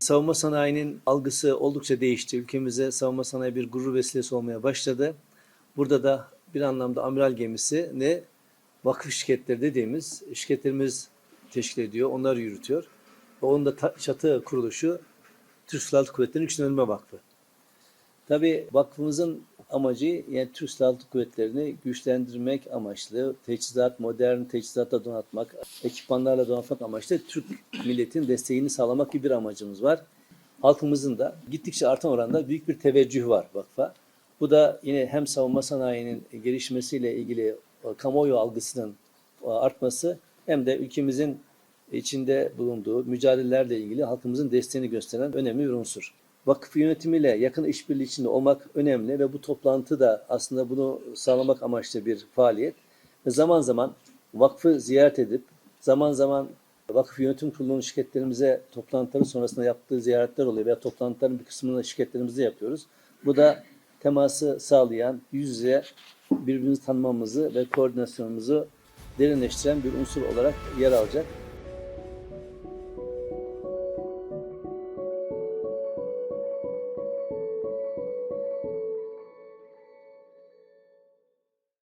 savunma sanayinin algısı oldukça değişti. Ülkemize savunma sanayi bir gurur vesilesi olmaya başladı. Burada da bir anlamda amiral gemisi ne vakıf şirketleri dediğimiz şirketlerimiz teşkil ediyor, onlar yürütüyor. Ve onun da çatı kuruluşu Türk Silahlı Kuvvetleri'nin Güçlendirme Vakfı. Tabii vakfımızın amacı yani Türk Silahlı Kuvvetleri'ni güçlendirmek amaçlı, teçhizat, modern teçhizatla donatmak, ekipmanlarla donatmak amaçlı Türk milletin desteğini sağlamak gibi bir amacımız var. Halkımızın da gittikçe artan oranda büyük bir teveccüh var vakfa. Bu da yine hem savunma sanayinin gelişmesiyle ilgili e, kamuoyu algısının e, artması hem de ülkemizin içinde bulunduğu mücadelelerle ilgili halkımızın desteğini gösteren önemli bir unsur. Vakıf yönetimiyle yakın işbirliği içinde olmak önemli ve bu toplantı da aslında bunu sağlamak amaçlı bir faaliyet. Ve zaman zaman vakfı ziyaret edip zaman zaman vakıf yönetim kurulunun şirketlerimize toplantıları sonrasında yaptığı ziyaretler oluyor veya toplantıların bir kısmını şirketlerimizde yapıyoruz. Bu da teması sağlayan, yüz yüze birbirimizi tanımamızı ve koordinasyonumuzu derinleştiren bir unsur olarak yer alacak.